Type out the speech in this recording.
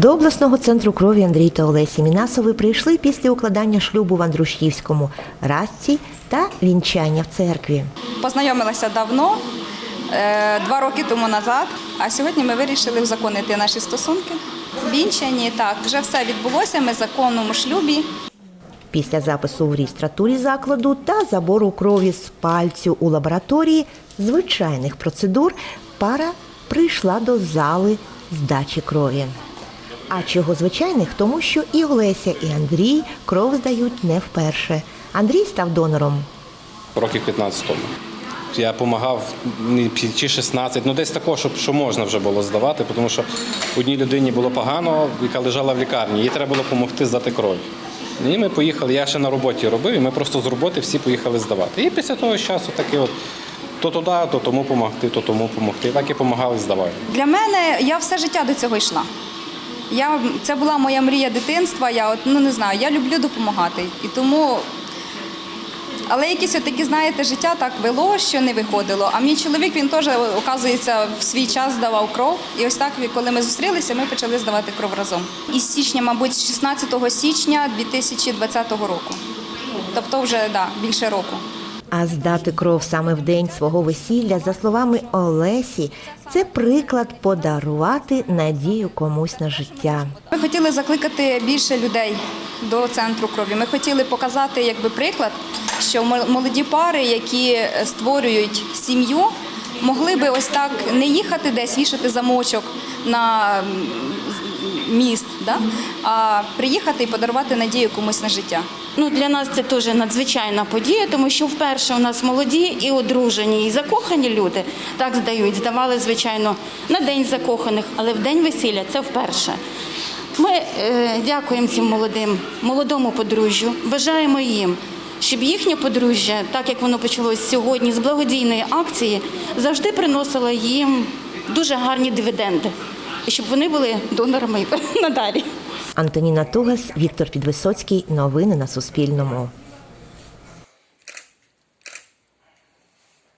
До обласного центру крові Андрій та Олесі Мінасови прийшли після укладання шлюбу в Андрушівському, Растці та вінчання в церкві. Познайомилася давно, е, два роки тому назад, а сьогодні ми вирішили узаконити наші стосунки. Вінчані, так, вже все відбулося, ми в законному шлюбі. Після запису в реєстратурі закладу та забору крові з пальцю у лабораторії звичайних процедур пара прийшла до зали здачі крові. А чого звичайних? Тому що і Олеся, і Андрій кров здають не вперше. Андрій став донором років 15 тому. Я допомагав чи 16, ну десь такого, щоб що можна вже було здавати, тому що одній людині було погано, яка лежала в лікарні, їй треба було допомогти здати кров. І ми поїхали, я ще на роботі робив, і ми просто з роботи всі поїхали здавати. І після того часу таке от то туди, то тому допомогти, то тому допомогти. Так і допомагали здавати. Для мене я все життя до цього йшла. Я, це була моя мрія дитинства. Я от, ну не знаю, я люблю допомагати. І тому. Але якісь такі, знаєте, життя так вело, що не виходило. А мій чоловік він теж, оказується, в свій час здавав кров. І ось так, коли ми зустрілися, ми почали здавати кров разом. Із січня, мабуть, з 16 січня 2020 року. Тобто вже да, більше року. А здати кров саме в день свого весілля, за словами Олесі, це приклад подарувати надію комусь на життя. Ми хотіли закликати більше людей до центру крові. Ми хотіли показати якби приклад, що мо- молоді пари, які е, створюють сім'ю, могли би ось так не їхати десь вішати замочок на міст, да? а приїхати і подарувати надію комусь на життя. Ну, для нас це теж надзвичайна подія, тому що вперше у нас молоді і одружені, і закохані люди так здають. Здавали, звичайно, на день закоханих, але в день весілля це вперше. Ми е, дякуємо цим молодим, молодому подружжю, бажаємо їм, щоб їхнє подружжя, так як воно почалось сьогодні з благодійної акції, завжди приносило їм дуже гарні дивіденди, щоб вони були донорами надалі. Антоніна Тугас, Віктор Підвисоцький. Новини на Суспільному.